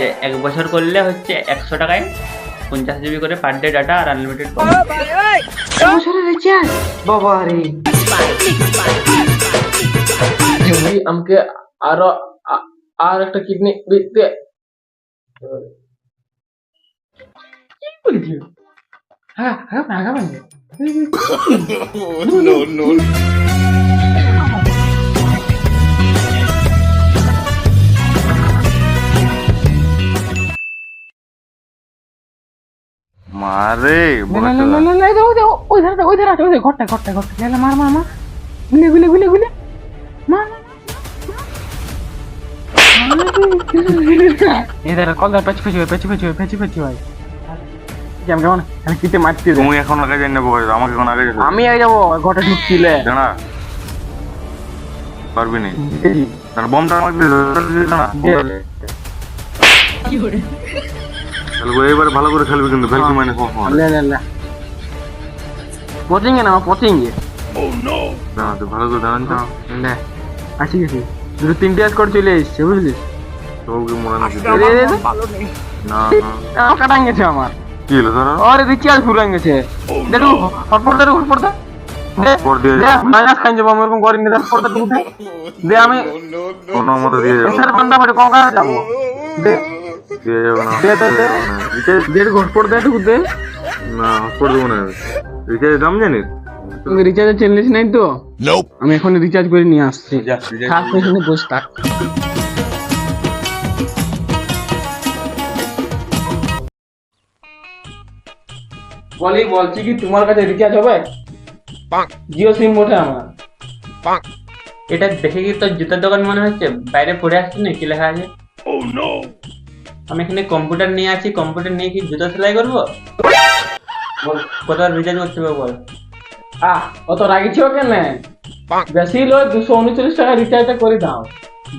যে এক বছর করলে হচ্ছে একশো টাকায় পঞ্চাশ জিবি করে পার ডে ডাটা আর আনলিমিটেড বছরের রিচার্জ? বাবা রে। ভাই আমাকে আরও আর একটা কিডনি দিতে। হ্যাঁ হ্যাঁ no, মারে না না না না দাও দাও ওই ধারে ওই ধারে ওই ধারে ঘরটা ঘরটা ঘরটা লেলা মার মার মার। গুলে গুলে গুলে গুলে। মার মার কল দাও পেছি পেছি পেছি পেছি পেছি পেছি ভাই। কেমন কেমন আমি কিতে মারতে তুমি এখন আগে যাই নেব আমাকে এখন আগে আমি আগে যাব ঘরটা ঢুকছিলে। জানা? পারবি নি? তার বোমটা আমাকে না তাহলে এবারে ভালো করে খেলবি কিন্তু ভেলকি মানে কখন লে লে লে। পচিং না পচিং জানা তুই ভালো করে জানান তো। লে। আসি গেছি দুটো তিনটে স্কোর চলে এসছে বুঝলি? সবকে মনে। না না। আমার কাটাং গেছে আমার। কি হলো ধরো? আরে রিচার্জ ফুরাং গেছে দেখো হটপট দে হটপট দে দে আমি কোনো মতো দিয়ে যাব। বান্দা না দে। রিচার্জ দে না করে দেবো না। রিচার্জ দাম জানিস? তুমি রিচার্জের নাই তো? আমি এখন রিচার্জ করে নিয়ে আসছি। থাক এখানে বসে থাক। বলি বলছি কি তোমার কাছে রিচার্জ হবে. জিও সিম ওঠে আমার. এটা দেখে কি তোর জুতার দোকান মনে হচ্ছে? বাইরে পড়ে আসছে না কি লেখা আছে? Oh. আমি এখানে কম্পিউটার নিয়ে আছি কম্পিউটার নিয়ে কি জুতো সেলাই করব? বল কত রিচার্জ করতে হবে বল? আহ অত রাগিছো কেন? বেশি লো দুশো উনচল্লিশ টাকা রিচার্জটা করে দাও।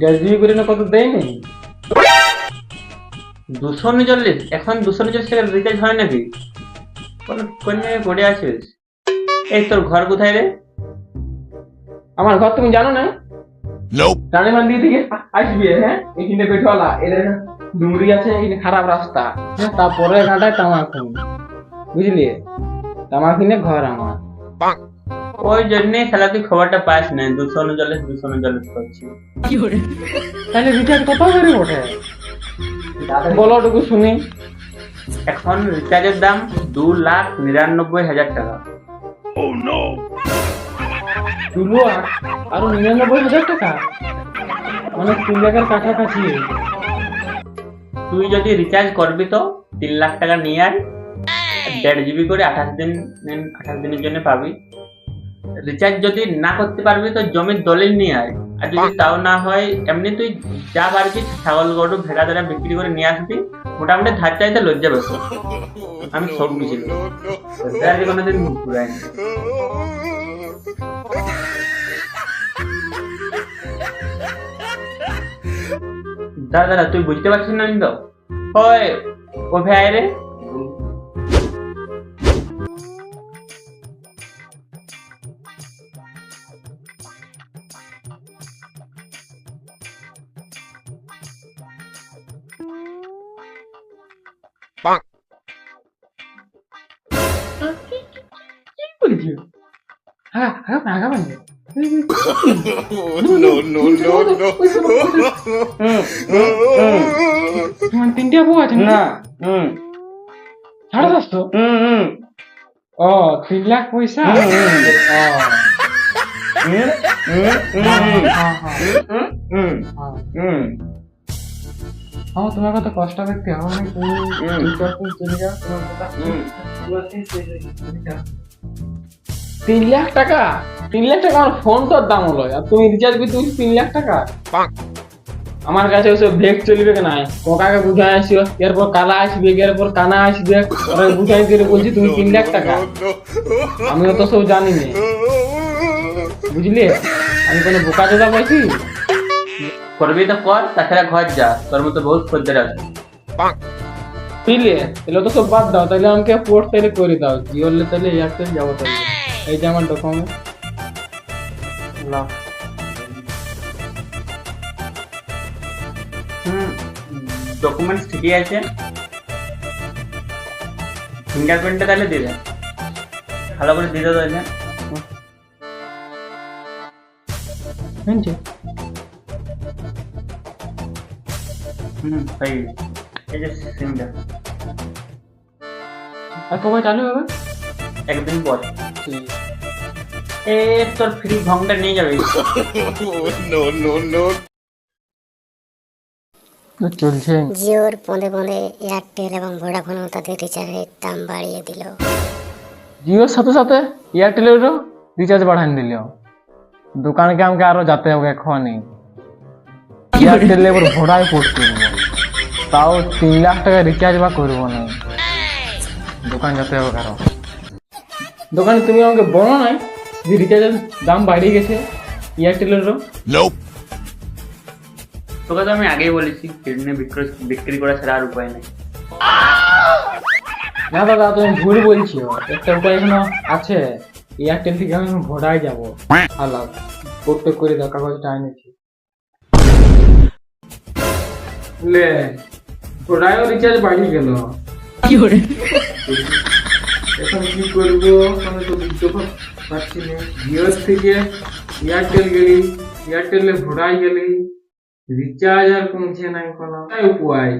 দেড় জিবি করে না কত দেয়নি? দুশো উনচল্লিশ? এখন দুশো উনচল্লিশ টাকার রিচার্জ হয় নাকি? কোন কোন জায়গায় পড়ে আছিস? এই তোর ঘর কোথায় রে? আমার ঘর তুমি জানো না? Nope. রানী মন্দির থেকে আসবে হ্যাঁ? এখানে পেটওয়ালা এদের ডুমরি আছে এখানে খারাপ রাস্তা। হ্যাঁ তারপরে ঘাটায় তামাকুন বুঝলি? তামাকুনে ঘর আমার. ওই জন্যই খেলা তুই খবরটা পাস না দুশো উনচল্লিশ দুশো উনচল্লিশ করছি তাহলে রিচার্জ কত করে ওঠে বলো টুকু শুনি। এখন রিচার্জের দাম দু লাখ নিরানব্বই হাজার টাকা। Oh আরও নিরানব্বই হাজার টাকা? মানে তিন লাখের কাছাকাছি। তুই যদি রিচার্জ করবি তো তিন লাখ টাকা নিয়ে আয়। দেড় জিবি করে আঠাশ দিন আঠাশ দিনের জন্য পাবি। রিচার্জ যদি না করতে পারবি তো জমির দলিল নিয়ে আয়। আর যদি তাও না হয় এমনি তুই যা পারবি ছাগল গরু ভেড়া ভেড়া বিক্রি করে নিয়ে আসবি। মোটামুটি ধার চাইতে লজ্জা বেশি আমি সব বুঝিল কোনোদিন ঘুরাইনি দাদা দাদা তুই বুঝতে পারছিস না তো ওই ও ভাই রে Bonk. বলছি হ্যাঁ হ্যাঁ আগাবেন no, no, no, no. তোমার তিনটে বউ আছে না? হুম। সাড়ে দশশো হুম হুম। ও তিন লাখ পয়সা? হুম হ্যাঁ, হ্যাঁ, হ্যাঁ। তোমার কত কষ্ট হবে না তুমি চলে যাও তোমার কথা। তিন লাখ টাকা? তিন লাখ টাকা আমার ফোনটার দাম হলো। আর তুমি রিচার্জ করতে বলছো তিন লাখ টাকা? আমার কাছে ওসব ভেগ চলবে না কোকাকে বুঝাই আসিও এরপর কালা আসবে এরপর কানা আসবে। ওরা বুঝাই দিয়ে বলছি তুমি তিন লাখ টাকা। আমি অত সব জানি না। বুঝলি? আমি কোনো বোকা জোদা পাইছি করবি তো কর তাছাড়া ঘর যা। তোর মতো বহুত খদ্দের আছে। বুঝলি? তাহলে তো সব বাদ দাও তাহলে আমাকে পোর্ট তাহলে করে দাও। কি জিওলে তাহলে এয়ারটেল যাব তাহলে। এই যে আমার ডকুমেন্ট হুম ডকুমেন্টস ঠিকই আছে। ফিঙ্গারপ্রিন্টটা তাহলে দিয়ে দেন ভালো করে দিয়ে দাও তাহলে। হয়েছে হুম গেছে। এই যে সিমটা আর কবে চালু হবে? একদিন পর। এ তোর ফ্রি ভংটা নিয়ে যাবে। No, no, no. চলছে। জিওর পদে পদে এয়ারটেল এবং ভোডাফোনও তাদের রিচার্জের দাম বাড়িয়ে দিল। জিওর সাথে সাথে এয়ারটেলেরও রিচার্জ বাড়ান দিল। দোকানকে আমাকে আরও যেতে হবে এখনই? এয়ারটেল এবার ভোড়াই পোর্ট করব। তাও তিন লাখ টাকা রিচার্জ বা করব না। দোকান যেতে হবে কারও। দোকানে তুমি আমাকে বলো নাই যে রিচার্জের দাম বাড়িয়ে গেছে এয়ারটেলেরও তোকে তো আমি আগেই বলেছি কিডনি বিক্রি বিক্রি করা ছাড়া আর উপায় নেই। না দাদা তুমি ভুল বলছো। একটা উপায় এখনও আছে। এয়ারটেল থেকে আমি ভোড়াই যাব। আলাদা প্রত্যেক করে দাও কাগজটা এনেছি লে ভোড়াইও রিচার্জ বাড়িয়ে গেল। এখন কি করব আমি তো বুঝতে পার- পারছি না জিওর থেকে এয়ারটেল গেলি এয়ারটেলে ভোড়াই গেলি রিচার্জ আর কমছে নাই কোনো তাই উপায়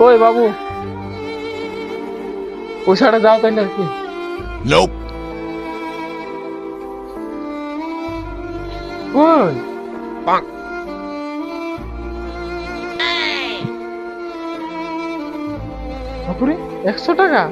কই বাবু? পয়সাটা দাও কি. কই? Bonk. বাপুরে একশো টাকা?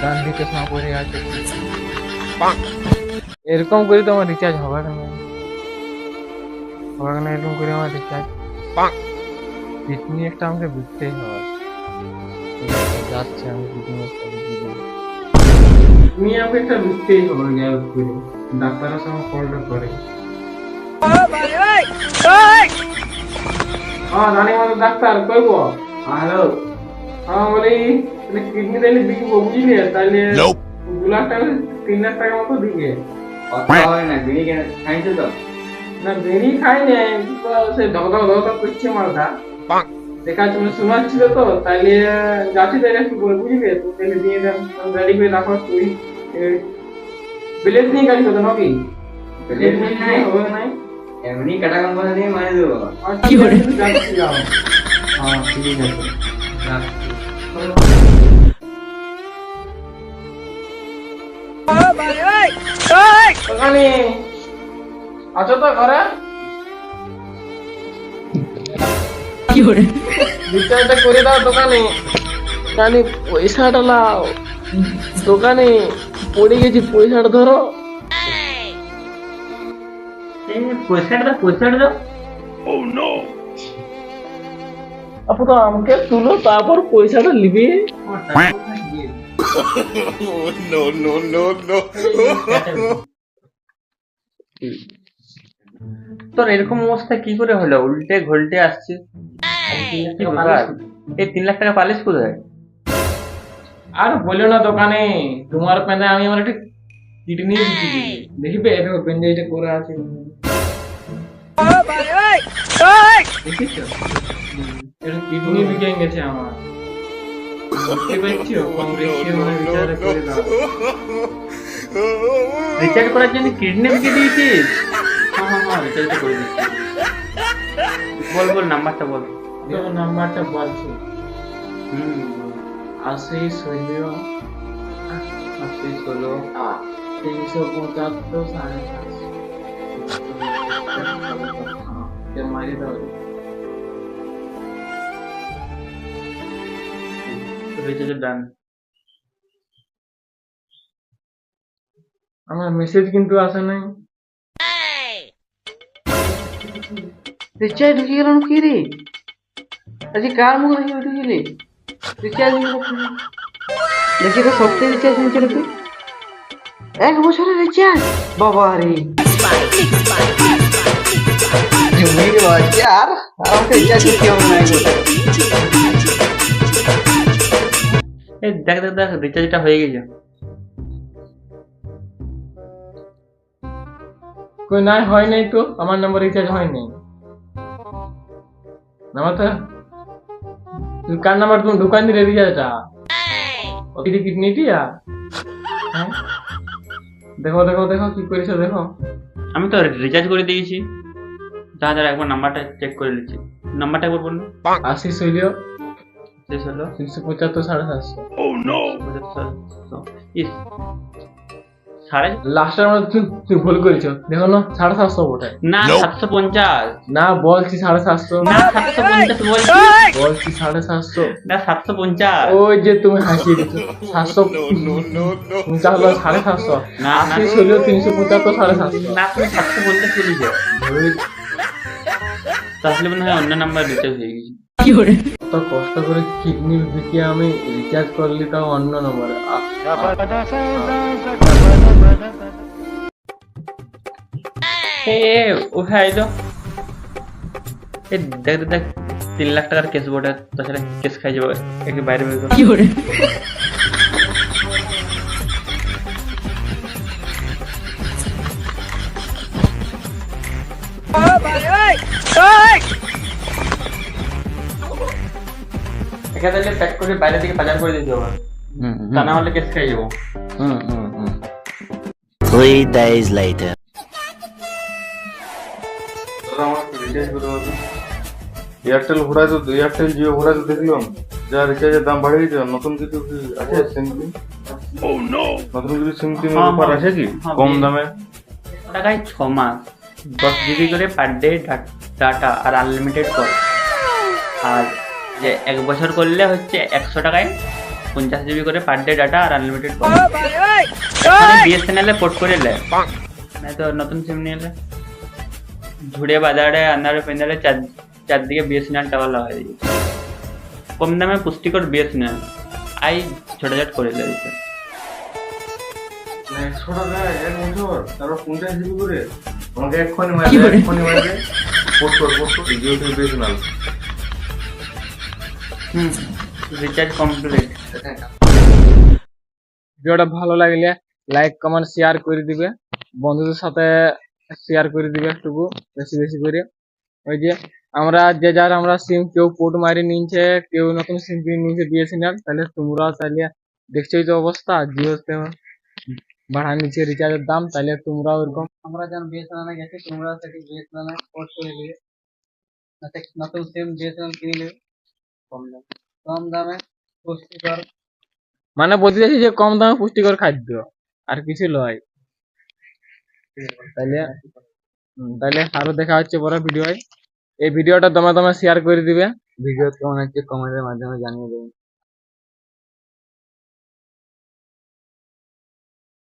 দান দিতে না করে আছে এরকম করে তোমার রিচার্জ হবে না। না এরকম করে আমার রিচার্জ. কিডনি একটা আমাকে বিকতেই হবে। যাচ্ছে আমি কিডনি একটা তুমি আমাকে একটা বিকতেই হবে গ্যাস করে ডাক্তারের সঙ্গে কলটা করে হ্যাঁ জানি মানে ডাক্তার কইব হ্যালো? হ্যাঁ বলি কিডনি তাইলে বিকবো বুঝলি? Nope. দু লাখ টাকা তিন লাখ টাকা মতো দিবে। কথা হয় না বিড়ি কেন? খাইছো তো? না বেরি খাই নাই তো সে ধক ধক ধক ধক করছে মালটা Bonk. দেখা তুমি শোনাচ্ছিল তো তাইলে যাচ্ছি তাইলে একটু করে বুঝলে তো তাইলে দিয়ে দেন গাড়ি করে রাখো তুই বিলেট নিয়ে গাড়ি করতো নাকি বিলেট নিয়ে নাই হবে নাই এমনি কাটা কম করে দিয়ে মারি দেবো কি করে যাচ্ছি যাও হ্যাঁ ঠিক আছে রাখছি। ওখানে আছো তো ঘরে। রিচার্জটা করে? দাও দোকানে। দোকানে পয়সাটা লাও দোকানে পড়ে গেছি পয়সাটা ধরো। এই পয়সাটা দাও পয়সাটা দাও। Oh আমাকে তুলো তারপর পয়সাটা নিবে। Oh no, no, no, no. তোর এরকম অবস্থা কি করে হলো? উল্টে ঘুলটে আসছে এই! তিন লাখ টাকা পালিশ? কোথায়? আর বলো না দোকানে। তোমার পেনে আমি আমার একটা কিডনি দেখবে দেখো বেঞ্জাইটা করে আছে কিডনি বিকে গেছে আমার। রিচার্জ করার জন্য কিডনি বিকে দিয়েছিস? বল বল নাম্বারটা বল। নাম্বারটা বলছি হুম আশি শূন্য আশি ষোলো তিনশো পঁচাত্তর সাড়ে চারশো রিচার্জের ডান আমার মেসেজ কিন্তু আসে নাই। রিচার্জ ঢুকে গেল কি রে? আজকে কার মুখ দেখে উঠেছিলি রিচার্জ দেখি তো সত্যি রিচার্জ হয়েছিল তুই। এক বছরের রিচার্জ বাবা রে। বাজার আমাকে রিচার্জ করতে হবে না দেখ দেখ দেখ রিচার্জটা হয়ে গেছে। কই নাই হয় নাই তো। আমার নাম্বার রিচার্জ হয় নাই। নাম্বার তো তুই কার নাম্বার তুমি দোকান দিলে রিচার্জটা কিডনি দিয়া হ্যাঁ? দেখো দেখো দেখো কি করেছ দেখো। আমি তো রিচার্জ করে দিয়েছি। যা যা একবার নাম্বারটা চেক করে নিচ্ছি। নাম্বারটা একবার বলুন। আশি শৈল শেষ হলো। তিনশো পঁচাত্তর সাড়ে সাতশো। ইস। সাড়ে লাস্টের আমরা তুই তুই ভুল করেছ। দেখো না সাড়ে সাতশো না সাতশো পঞ্চাশ। না বলছি সাড়ে সাতশো। না সাতশো পঞ্চাশ বলছি। বলছি সাড়ে সাতশো। না সাতশো পঞ্চাশ। ওই যে তুমি হাসিয়ে দিচ্ছ সাতশো। No, no, no, no. তাহলে সাড়ে সাতশো। না। আশি তিনশো পঁচাত্তর সাড়ে সাতশো। না তুমি সাতশো পঞ্চাশ বলেছ তাহলে মনে হয় অন্য নাম্বার রিচার্জ হয়ে গেছে। তো কষ্ট করে কিডনি বিকিয়ে আমি রিচার্জ করলি তাও অন্য নম্বরে এ এ, উঠে আইলো এ দেখ দেখ, তিন লাখ টাকার কেস বোর্ডে তাছাড়া কেস খাই যাবে একে বাইরে বের করো। এখানে প্যাক করে বাইরে থেকে বাজার করে দিতে হবে। তা না হলে কেস খাই যাব। Three days later. এয়ারটেল তো এয়ারটেল জিও তো দেখলাম যা রিচার্জের দাম বাড়িয়ে গেছে নতুন কিছু কি আছে সিম কিন Oh no! নতুন কিছু সিম হ্যাঁ, অফার। আছে কি হ্যাঁ, কম। দামে টাকায় ছ মাস দশ জিবি করে পার ডে ডাটা আর আনলিমিটেড কল আর যে এক বছর করলে হচ্ছে একশো টাকায় পঞ্চাশ জিবি করে পার ডে ডাটা আর আনলিমিটেড কল বিএসএনএল এ পোর্ট করে নেয় নাই তো নতুন সিম নিয়ে এলে ঝুড়ে বাজারে আন্দারে পেন্দারে চার চারদিকে বিএসএনএল টাওয়ার লাগাই দিয়েছে। কম দামে পুষ্টিকর বিএসএনএল আই ছোটাছাট করে দিয়েছে একশো টাকা এক বছর তারপর পঞ্চাশ জিবি করে। আমাকে এক্ষুনি মারবে এক্ষুনি মারবে। পোস্ট কর পোস্ট কর। জিও বেশি হুম রিচার্জ কমপ্লিট ভিডিওটা ভালো লাগলে লাইক কমেন্ট শেয়ার করে দিবে। বন্ধুদের সাথে শেয়ার করে দিবে একটুকু, বেশি বেশি করে। ওই যে আমরা যে যার আমরা সিম কেউ পোর্ট মারি নিচ্ছে কেউ নতুন সিম কিনে নিচ্ছে বিএসএনএল তাহলে তোমরা তাহলে দেখছোই তো অবস্থা, জিও বাড়া নিচ্ছে রিচার্জের দাম, তাহলে তোমরা ওরকম আমরা যেন বিএসএনএল গেছি, তোমরা সেটি বিএসএনএল পোর্ট করে নেবে নতুন সিম বিএসএনএল কিনে নেবে। কম দামে। কম দামে পুষ্টিকর। মানে বলতে চাইছি যে কম দামে পুষ্টিকর খাদ্য আর কিছু লয়। তাহলে তাহলে তাইলে আরও দেখা হচ্ছে পরে ভিডিও এই ভিডিওটা দমে দমে শেয়ার করে দিবে। ভিডিও কেমন হচ্ছে কমেন্টের মাধ্যমে জানিয়ে দেবেন